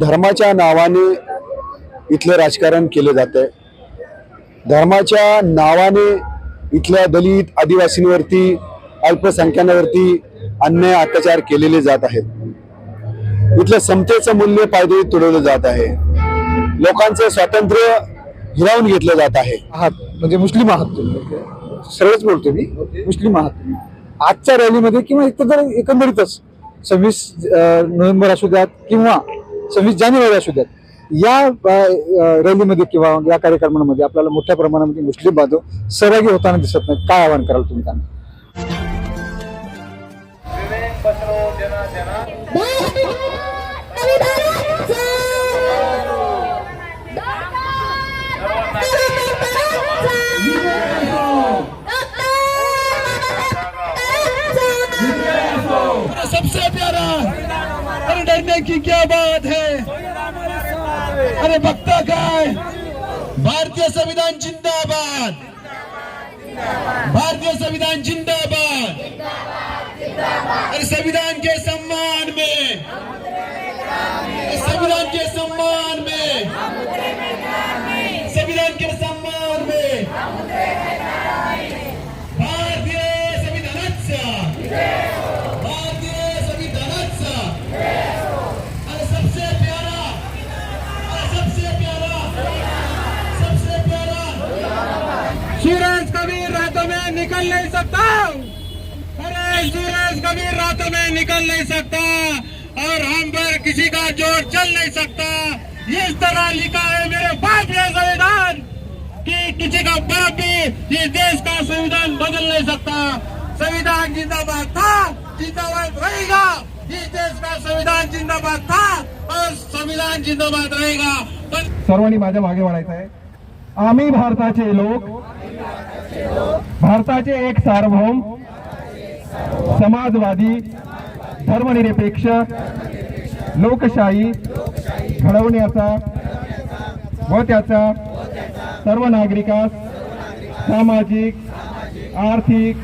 धर्माच्या नावाने इथलं राजकारण केलं जात आहे धर्माच्या नावाने इथल्या दलित आदिवासींवरती अल्पसंख्याकांवरती अन्याय अत्याचार केलेले जात आहेत. इथलं समतेचं मूल्य पायदळी तुडवलं जात आहे. लोकांचं स्वातंत्र्य हिरावून घेतलं जात आहे. आहात म्हणजे मुस्लिम आहात तुम्ही सरळच बोलतो मी. मुस्लिम आहात तुम्ही. आजच्या रॅलीमध्ये किंवा एकंदरीतच सव्वीस नोव्हेंबर असू द्यात किंवा सव्वीस जानेवारी असू द्यात. या रॅलीमध्ये किंवा या कार्यक्रमांमध्ये आपल्याला मोठ्या प्रमाणामध्ये मुस्लिम बांधव सहभागी होताना दिसत नाही काय आवाहन कराल तुम्ही त्यांना? की क्या बात है? अरे बघता काय? भारतीय संविधान जिंदाबाद. भारतीय संविधान जिंदाबाद. अरे संविधान के सम्मान में. संविधान के सम्मान में. संविधान के सम्मान में. निकल नहीं सकता। अरे सूरज कभी रातों में निकल नहीं सकता और हम पर किसी का जोर चल नहीं सकता। इस तरह लिखा है मेरे बाप ने संविधान कि किसी का बाप भी इस देश का संविधान बदल नहीं सकता। संविधान जिंदाबाद था जिंदाबाद रहेगा। इस देश का संविधान जिंदाबाद था और संविधान जिंदाबाद रहेगा। पण सर्वांनी माझ्या मागे वाढायचं आहे। आम्ही भारताचे लोक भारताचे एक सार्वभौम समाजवादी धर्मनिरपेक्ष लोकशाही घडवण्याचा व त्याचा सर्व नागरिकास सामाजिक आर्थिक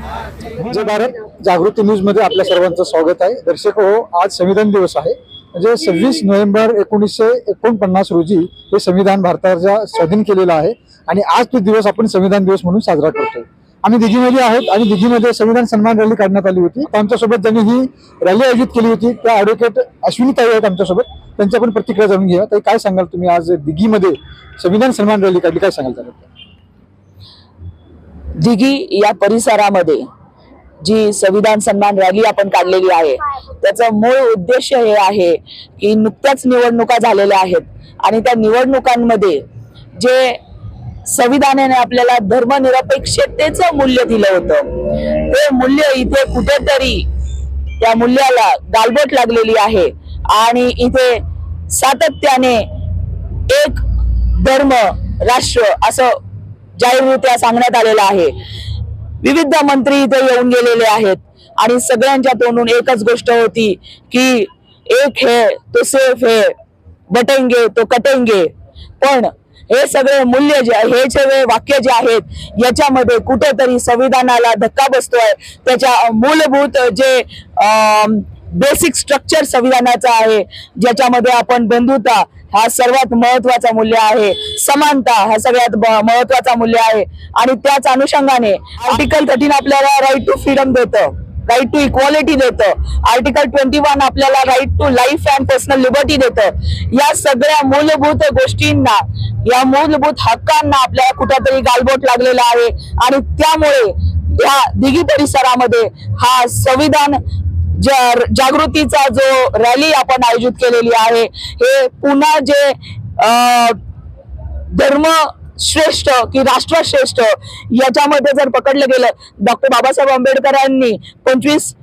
जय भारत. जागृती न्यूजमध्ये आपल्या सर्वांचं स्वागत आहे. दर्शक हो आज संविधान दिवस आहे. म्हणजे सव्वीस नोव्हेंबर एकोणीसशे एकोणपन्नास रोजी हे संविधान भारताच्या स्वाधीन केलेलं आहे. आणि आज तो दिवस आपण संविधान दिवस म्हणून साजरा करतो आम्ही दिघीमध्ये आहोत आणि दिघीमध्ये संविधान सन्मान रॅली काढण्यात आली होती. आमच्यासोबत ज्यांनी ही रॅली आयोजित केली होती त्या ॲडव्होकेट अश्विनी ताई आहेत आमच्यासोबत. त्यांच्या पण प्रतिक्रिया जाणून घ्या ताई काय सांगाल तुम्ही आज दिघीमध्ये संविधान सन्मान रॅली काढली? काय सांगाल त्याबद्दल? दिघी या परिसरामध्ये जी संविधान सन्मान रॅली आपण काढलेली आहे त्याचा मूळ उद्देश हे आहे की नुकत्याच निवडणुका झालेल्या आहेत. आणि त्या निवडणुकांमध्ये जे संविधानाने आपल्याला धर्मनिरपेक्षतेचं मूल्य दिलं होतं. ते मूल्य इथे कुठेतरी त्या मूल्याला गालबोट लागलेली आहे. आणि इथे सातत्याने एक धर्म राष्ट्र असं जाहीररित्या सांगण्यात आलेलं आहे. विविध मंत्री इथे येऊन गेलेले आहेत. आणि सगळ्यांच्या तोंडून एकच गोष्ट होती की एक है तो सेफ है बटेंगे तो कटेंगे. पण हे सगळे मूल्य जे हे सगळे वाक्य जे आहेत याच्यामध्ये कुठेतरी संविधानाला धक्का बसतोय. त्याच्या मूलभूत जे बेसिक स्ट्रक्चर संविधानाचा आहे ज्याच्यामध्ये आपण बंधुता हा सर्वात महत्त्वाचा मूल्य आहे. समानता हा सगळ्यात ब- महत्त्वाचा मूल्य आहे. आणि त्याच अनुषंगाने आर्टिकल थर्टीन आपल्याला राईट टू फ्रीडम देतं. राईट टू इक्वालिटी देतं. आर्टिकल ट्वेंटी वन आपल्याला right to life and personal liberty देतं. या सगळ्या मूलभूत गोष्टींना या मूलभूत हक्कांना आपल्याला कुठेतरी गालबोट लागलेला आहे. आणि त्यामुळे या दिघी परिसरामध्ये हा संविधान जागृतीचा जो रॅली आपण आयोजित केलेली आहे हे पुन्हा जे धर्म श्रेष्ठ की राष्ट्रश्रेष्ठ याच्यामध्ये जर पकडलं गेलं डॉक्टर बाबासाहेब आंबेडकरांनी पंचवीस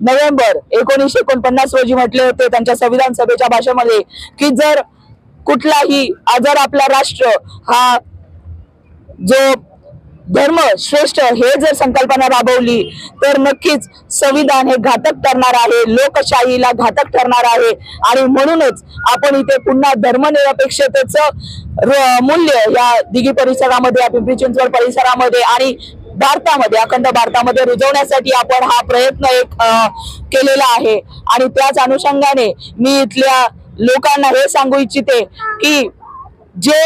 नोव्हेंबर एकोणीसशे एकोणपन्नास रोजी म्हटले होते त्यांच्या संविधान सभेच्या भाषेमध्ये की जर कुठलाही जर आपला राष्ट्र हा जो धर्म श्रेष्ठ हे जर संकल्पना राबवली तर नक्कीच संविधान हे घातक ठरणार आहे लोकशाहीला घातक ठरणार आहे. आणि म्हणूनच आपण इथे पुन्हा धर्मनिरपेक्षतेचं र- मूल्य या दिघी परिसरामध्ये या पिंपरी चिंचवड परिसरामध्ये आणि भारतामध्ये अखंड भारतामध्ये रुजवण्यासाठी आपण हा प्रयत्न एक केलेला आहे. आणि त्याच अनुषंगाने मी इथल्या लोकांना हे सांगू इच्छिते की जे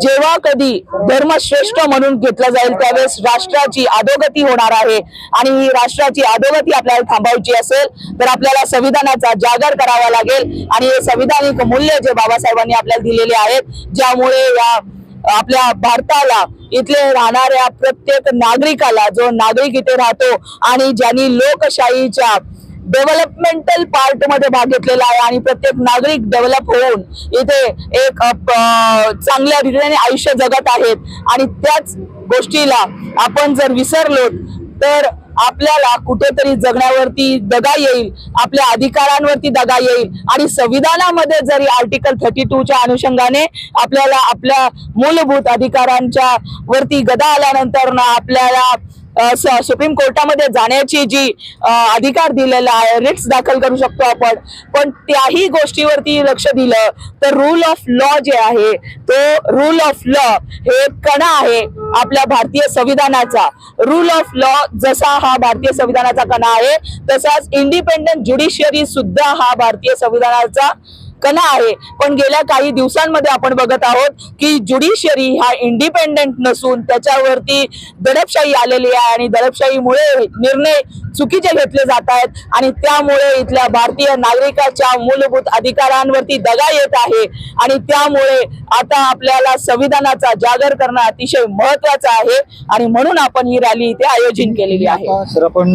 जेव्हा कधी धर्मश्रेष्ठ म्हणून घेतलं जाईल त्यावेळेस राष्ट्राची अधोगती होणार आहे. आणि ही राष्ट्राची अधोगती आपल्याला थांबवायची असेल तर आपल्याला संविधानाचा जागर करावा लागेल. आणि हे संविधानिक मूल्य जे बाबासाहेबांनी आपल्याला दिलेले आहेत ज्यामुळे या आपल्या भारताला इथले राहणाऱ्या प्रत्येक नागरिकाला जो नागरिक इथे राहतो आणि ज्यांनी लोकशाहीच्या डेव्हलपमेंटल पार्टमध्ये भाग घेतलेला आहे आणि प्रत्येक नागरिक डेव्हलप होऊन इथे एक प- चांगल्या रीतीने आयुष्य जगत आहेत. आणि त्याच गोष्टीला आपण जर विसरलो तर आपल्याला कुठेतरी जगण्यावरती दगा येईल आपल्या अधिकारांवरती दगा येईल. आणि संविधानामध्ये जरी आर्टिकल थर्टी टूच्या अनुषंगाने आपल्याला आपल्या मूलभूत अधिकारांच्या वरती गदा आल्यानंतर ना आपल्याला सुप्रीम कोर्टामध्ये जाण्याची जी अधिकार दिलेला आहे रिट्स दाखल करू शकतो आपण. पण त्याही गोष्टीवरती लक्ष दिलं तर रूल ऑफ लॉ जे आहे तो रूल ऑफ लॉ हे कणा आहे आपल्या भारतीय संविधानाचा. रूल ऑफ लॉ जसा हा भारतीय संविधानाचा कणा आहे तसाच इंडिपेंडंट ज्युडिशियरी सुद्धा हा भारतीय संविधानाचा कणा आहे. पण गेल्या काही दिवसांमध्ये आपण बघत आहोत की ज्युडिशियरी हा इंडिपेंडेंट नसून त्याच्यावरती दडपशाही आलेली आहे आणि दडपशाहीमुळे निर्णय चुकीचे घेतले जात आहेत आणि त्यामुळे इथल्या भारतीय नागरिकाच्या मूलभूत अधिकारांवरती दगा येत आहे. आणि त्यामुळे आता आपल्याला संविधानाचा जागर करणं अतिशय महत्वाचं आहे आणि म्हणून आपण ही रॅली इथे आयोजित केलेली आहे. सर आपण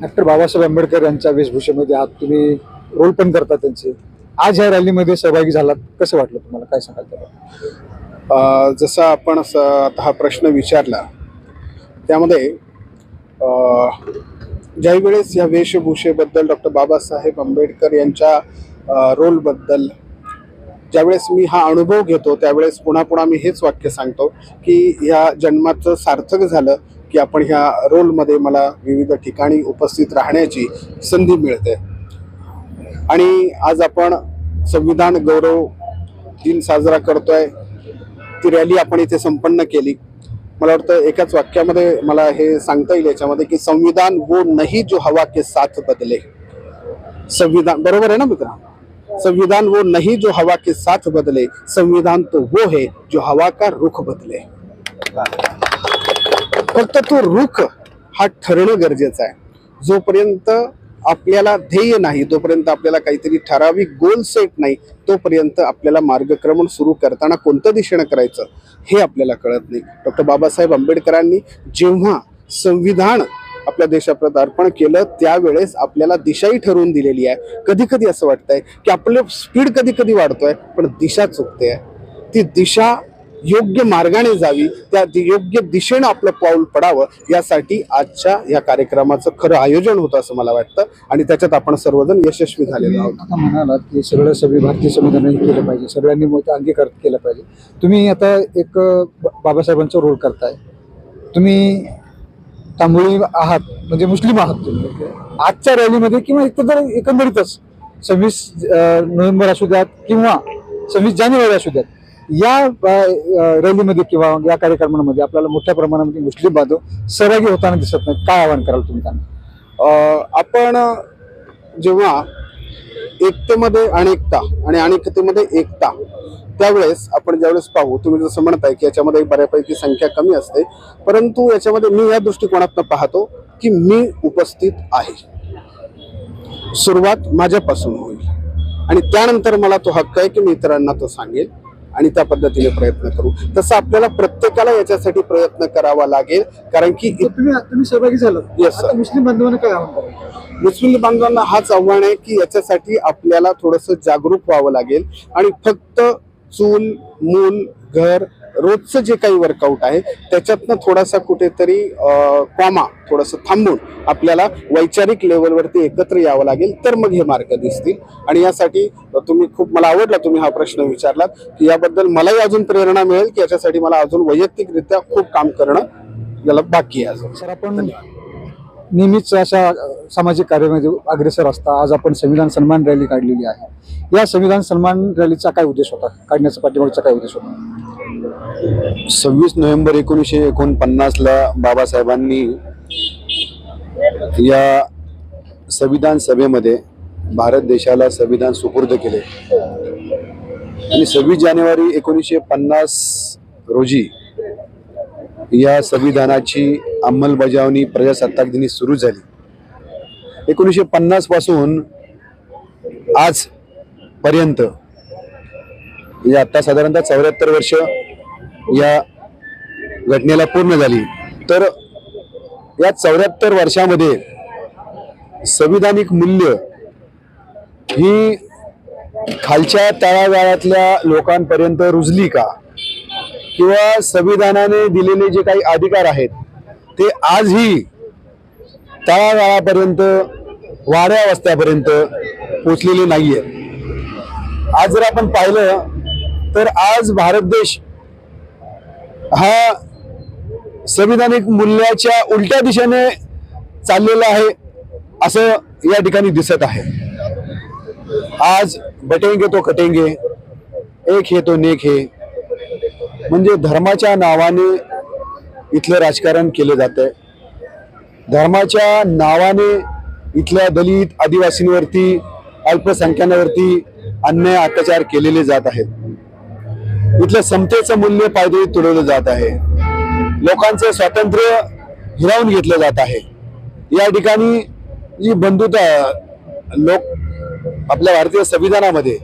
डॉक्टर बाबासाहेब आंबेडकर यांच्या वेशभूषेमध्ये आहात. तुम्ही रोल पण करता त्यांचे. आज ह्या रॅलीमध्ये सहभागी झालात. कसं वाटलं तुम्हाला? काय सांगाल त्याला जसा आपण आता हा प्रश्न विचारला त्यामध्ये ज्याही वेळेस या वेशभूषेबद्दल डॉक्टर बाबासाहेब आंबेडकर यांच्या रोलबद्दल ज्यावेळेस मी हा अनुभव घेतो त्यावेळेस पुन्हा पुन्हा मी हेच वाक्य सांगतो की ह्या जन्माचं सार्थक झालं की आपण ह्या रोलमध्ये मला विविध ठिकाणी उपस्थित राहण्याची संधी मिळते. आणि आज आपण संविधान गौरव दिन साजरा करतोय. ती रॅली आपण इथे संपन्न केली. मला वाटतं एकाच वाक्यामध्ये मला हे सांगता येईल याच्यामध्ये की संविधान वो नाही जो हवा के साथ बदले. संविधान बरोबर आहे ना मित्र? संविधान वो नहीं जो हवा के साथ बदले. संविधान तो वो है जो हवा का रुख बदले. फक्त तो रुख हा ठरणं गरजेचं आहे. जोपर्यंत आपल्याला ध्येय नाही जोपर्यंत आपल्याला काहीतरी ठराविक गोल सेट नाही तोपर्यंत आपल्याला मार्गक्रमण सुरू करताना कोणत्या दिशेनं करायचं हे आपल्याला कळत नाही. डॉक्टर बाबासाहेब आंबेडकरांनी जेव्हा संविधान आपल्या देशाप्रत अर्पण केलं त्यावेळेस आपल्याला दिशाही ठरवून दिलेली आहे. कधी कधी असं वाटतंय की आपलं स्पीड कधी कधी वाढतोय पण दिशा चुकते ती दिशा योग्य मार्गाने जावी त्या योग्य दिशेनं आपलं पाऊल पडावं यासाठी आजच्या या कार्यक्रमाचं खरं आयोजन होतं असं मला वाटतं. आणि त्याच्यात आपण सर्वजण यशस्वी झालेलो आहोत. आता म्हणालात की सगळं सगळे भारतीय संविधान हे केलं पाहिजे सगळ्यांनी अंगीकार केलं पाहिजे. तुम्ही आता एक बाबासाहेबांचा रोल करताय. तुम्ही तांबोळी आहात म्हणजे मुस्लिम आहात तुम्ही. आजच्या रॅलीमध्ये किंवा एकतर एकंदरीतच सव्वीस नोव्हेंबर असू द्यात किंवा सव्वीस जानेवारी असू द्यात या रॅलीमध्ये किंवा या कार्यक्रमांमध्ये आपल्याला मोठ्या प्रमाणामध्ये मुस्लिम बांधव सहभागी होताना दिसत नाही काय आवाहन कराल तुम्ही त्यांना? आपण जेव्हा एकतेमध्ये अनेकता आणि अनेकतेमध्ये एकता त्यावेळेस आपण ज्यावेळेस पाहू तुम्ही जसं म्हणताय की याच्यामध्ये बऱ्यापैकी संख्या कमी असते. परंतु याच्यामध्ये मी या दृष्टिकोनातून पाहतो की मी उपस्थित आहे. सुरुवात माझ्यापासून होईल. आणि त्यानंतर मला तो हक्क आहे की मी इतरांना तो सांगेल. आणि त्या पद्धतीने प्रयत्न करू. तसं आपल्याला प्रत्येकाला याच्यासाठी प्रयत्न करावा लागेल कारण की तुम्ही तुम्ही सहभागी. आता मुस्लिम बांधवांना काय आवाहन मुस्लिम बांधवांना हाच आव्हान आहे की याच्यासाठी आपल्याला थोडंसं जागरूक व्हावं लागेल. आणि फक्त चूल मूल घर रोजचं जे काही वर्कआउट आहे त्याच्यातनं थोडासा कुठेतरी कॉमा थोडंसं थांबून आपल्याला वैचारिक लेवलवरती एकत्र यावं लागेल तर मग हे मार्ग दिसतील. आणि यासाठी तुम्ही खूप मला आवडला तुम्ही हा प्रश्न विचारलात की याबद्दल मलाही अजून प्रेरणा मिळेल की याच्यासाठी मला अजून वैयक्तिकरित्या खूप काम करणं याला बाकी आहे अजून. सर आपण नेहमीच अशा सामाजिक कार्यामध्ये अग्रेसर असता. आज आपण संविधान सन्मान रॅली काढलेली आहे. या संविधान सन्मान रॅलीचा काय उद्देश होता? काढण्याचा पाठीमागचा काय उद्देश होता? सव्वीस नोव्हेंबर एकोणीसशे एकोणपन्नासला बाबासाहेबांनी या संविधान सभेमध्ये भारत देशाला संविधान सुपूर्द केले. आणि सव्वीस जानेवारी एकोणीसशे पन्नास रोजी या संविधानाची अंमलबजावणी प्रजासत्ताक दिनी सुरू झाली. एकोणीसशे पन्नासपासून आजपर्यंत म्हणजे आता साधारणतः चौऱ्याहत्तर वर्ष या घटनेला पूर्ण झाली. तर या चौऱ्याहत्तर वर्षामध्ये संविधानिक मूल्य ही खालच्या तळागाळातल्या लोकांपर्यंत रुजली का? किंवा संविधानाने दिलेले जे काही अधिकार आहेत ते आजही तळागाळापर्यंत वाड्या वस्त्यापर्यंत पोचलेले आहेत आज जर आपण पाहिलं तर आज भारत देश हा संविधानिक मूल्याच्या उलट्या दिशेने चाललेला आहे असं या ठिकाणी दिसत आहे. आज बटेंगे तो कटेंगे एक हे तो नेक हे. म्हणजे धर्माच्या नावाने इथलं राजकारण केलं जात आहे धर्माच्या नावाने इथल्या दलित आदिवासींवरती अल्पसंख्याकांवरती अन्याय अत्याचार केलेले जात आहेत. इथलं समतेचं मूल्य पायदळी तुडवलं जात आहे. लोकांचं स्वातंत्र्य हिरावून घेतलं जात आहे. या ठिकाणी जी बंधुता लोक आपल्या भारतीय संविधानामध्ये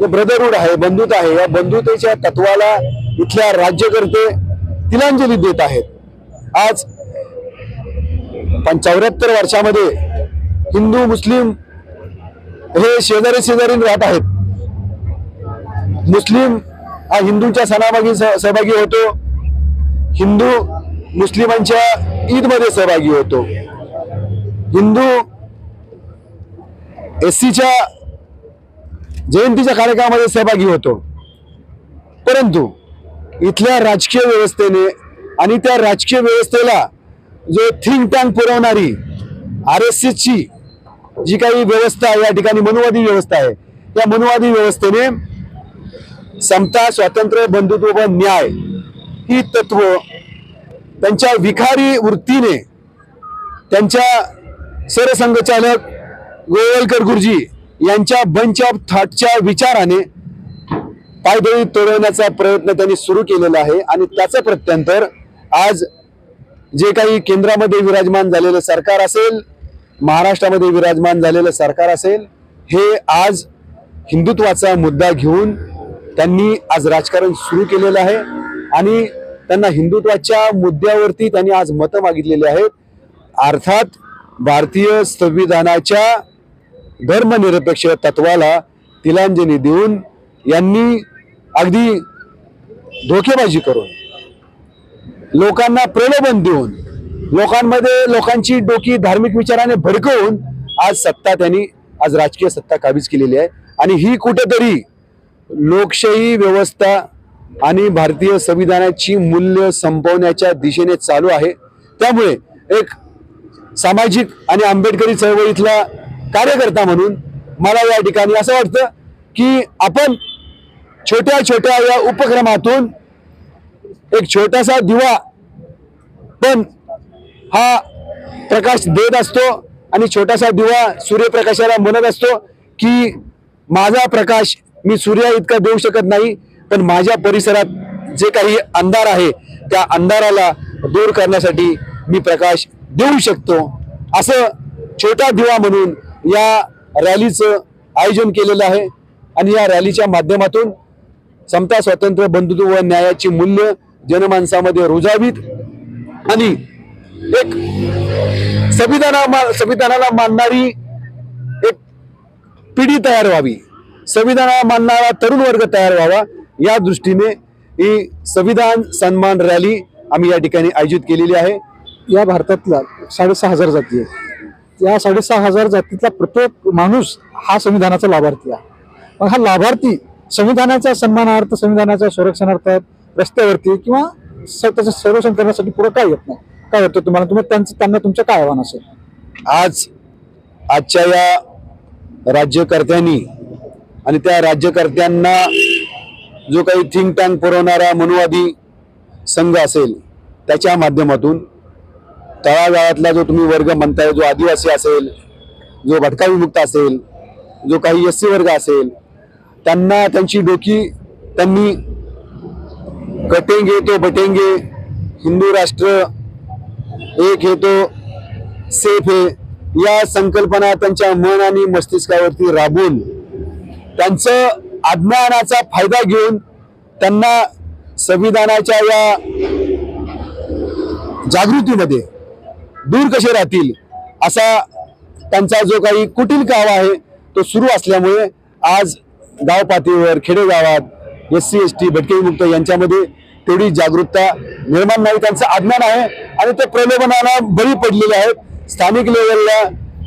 जे ब्रदरहूड आहे बंधुता आहे या बंधुतेच्या तत्वाला इथल्या राज्यकर्ते तिलांजली देत आहेत. आज पण चौऱ्याहत्तर वर्षामध्ये हिंदू मुस्लिम हे शेजारी शेजारी राहत आहेत. मुस्लिम हा हिंदूंच्या सणामागी सह- सहभागी होतो. हिंदू मुस्लिमांच्या ईदमध्ये सहभागी होतो. हिंदू एस सीच्या जयंतीच्या कार्यक्रमामध्ये सहभागी होतो. परंतु इथल्या राजकीय व्यवस्थेने आणि त्या राजकीय व्यवस्थेला जो थिंक टँक पुरवणारी आर एस एसची जी काही व्यवस्था या ठिकाणी मनुवादी व्यवस्था आहे या मनुवादी व्यवस्थेने समता स्वातंत्र्य बंधुत्व व न्याय ही तत्व त्यांच्या विखारी वृत्तीने त्यांच्या सरसंघचालक गोवलकर गुरुजी यांच्या बंच ऑफ थॉटच्या विचाराने पायदळी तोडवण्याचा प्रयत्न त्यांनी सुरू केलेला आहे आणि त्याचं प्रत्यंतर आज जे काही केंद्रामध्ये विराजमान झालेलं सरकार असेल महाराष्ट्रामध्ये विराजमान झालेलं सरकार असेल हे आज हिंदुत्वाचा मुद्दा घेऊन त्यांनी आज राजकारण सुरू केलेलं आहे आणि त्यांना हिंदुत्वाच्या मुद्द्यावरती त्यांनी आज मतं मागितलेली आहेत. अर्थात भारतीय संविधानाच्या धर्मनिरपेक्ष तत्वाला तिलांजली देऊन यांनी अगदी धोकेबाजी करून लोकांना प्रलोभन देऊन लोकांमध्ये लोकांची डोकी धार्मिक विचाराने भडकवून आज सत्ता त्यांनी आज राजकीय सत्ता काबीज केलेली आहे. आणि ही कुठेतरी लोकशाही व्यवस्था आणि भारतीय संविधानाची मूल्य संपवण्याच्या दिशेने चालू आहे. त्यामुळे एक सामाजिक आणि आंबेडकरी चळवळीतला कार्यकर्ता म्हणून मला या ठिकाणी असं वाटतं की आपण छोट्या छोट्या या उपक्रमातून एक छोटासा दिवा पण हा प्रकाश देत असतो आणि छोटासा दिवा सूर्यप्रकाशाला म्हणत असतो की माझा प्रकाश मी सूर्या इतका देऊ शकत नाही पण माझ्या परिसरात जे काही अंधार आहे त्या अंधाराला दूर करण्यासाठी मी प्रकाश देऊ शकतो. असं छोटा दिवा म्हणून या रॅलीचं आयोजन केलेलं आहे आणि या रॅलीच्या माध्यमातून समता स्वातंत्र्य बंधुत्व व न्यायाची मूल्य जनमानसामध्ये रुजावीत आणि एक संविधाना संविधानाला मानणारी एक पिढी तयार व्हावी. संविधानाला मानणारा तरुण वर्ग तयार व्हावा या दृष्टीने ही संविधान सन्मान रॅली आम्ही या ठिकाणी आयोजित केलेली आहे. या भारतातल्या साडेसहा हजार जाती आहेत. या साडेसहा हजार जातीतला प्रत्येक माणूस हा संविधानाचा लाभार्थी आहे. मग हा लाभार्थी संविधानाच्या सन्मानार्थ संविधानाच्या संरक्षणार्थ रस्त्यावरती किंवा स- त्याचं संरक्षण करण्यासाठी पुढे काय येत नाही? काय वाटतं तुम्हाला? तुम्ही त्यांचं त्यांना तुमचं काय आव्हान असेल? आज आजच्या या राज्यकर्त्यांनी आणि त्या राज्यकर्त्यांना जो काही थिंक टँक पुरवणारा मनुवादी संघ असेल त्याच्या माध्यमातून तळागाळातला जो तुम्ही वर्ग म्हणताय जो आदिवासी असेल जो भटका विमुक्त असेल जो काही एस सी वर्ग असेल त्यांना त्यांची डोकी त्यांनी कटेंगे तो बटेंगे हिंदू राष्ट्र एक हे तो सेफ हे या संकल्पना त्यांच्या मन आणि मस्तिष्कावरती राबून त्यांचं अज्ञानाचा फायदा घेऊन त्यांना संविधानाच्या या जागृतीमध्ये दूर कसे राहतील असा त्यांचा जो काही कुटील कावा आहे तो सुरू असल्यामुळे आज गाव पातळीवर खेडेगावात एस सी एस टी भटके मुक्त यांच्यामध्ये तेवढी जागरूकता निर्माण नाही. त्यांचं अज्ञान आहे आणि ते प्रलोभनाला बळी पडलेले आहेत. स्थानिक लेवलला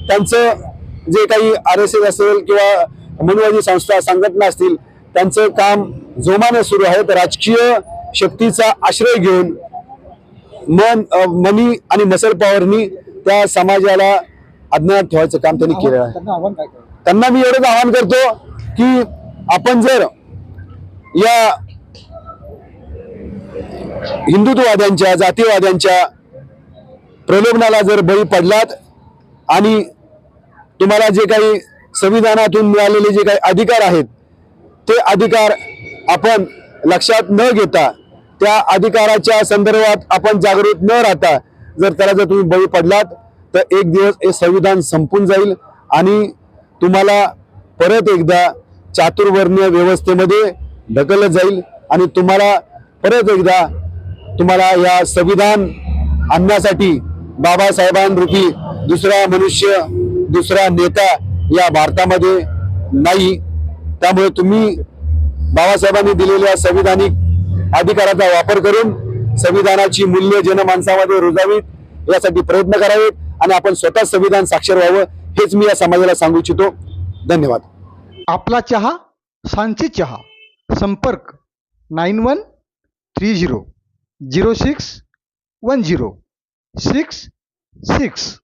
त्यांचं जे काही आर एस एस असेल किंवा मनुवादी संस्था संघटना असतील त्यांचं काम जोमाने सुरू आहे तर राजकीय शक्तीचा आश्रय घेऊन मन मनी आणि मसल पॉवरनी त्या समाजाला अज्ञात ठेवायचं काम त्यांनी केलेलं आहे? त्यांना मी एवढंच आवाहन करतो की आपण जर या हिंदुत्ववाद्यांच्या जातीवाद्यांच्या प्रलोभनाला जर बळी पडलात आणि तुम्हाला जे काही संविधानातून मिळालेले जे काही अधिकार आहेत ते अधिकार आपण लक्षात न घेता त्या अधिकाराच्या संदर्भात आपण जागृत न राहता जर त्याला जर तुम्ही बळी पडलात तर एक दिवस हे संविधान संपून जाईल आणि तुम्हाला परत एकदा चातुर्वर्णीय व्यवस्थेमध्ये ढकललं जाईल आणि तुम्हाला परत एकदा तुम्हाला या संविधान आणण्यासाठी बाबासाहेबांरूपी दुसरा मनुष्य दुसरा नेता या भारतामध्ये नाही. त्यामुळे तुम्ही बाबासाहेबांनी दिलेल्या संविधानिक अधिकाराचा वापर करून संविधानाची मूल्य जनमानसामध्ये रुजावीत यासाठी प्रयत्न करावेत आणि आपण स्वतः संविधान साक्षर व्हावं हेच मी या समाजाला सांगू इच्छितो. धन्यवाद. आपला चहा सांची चहा. संपर्क nine one three zero zero six one zero six six.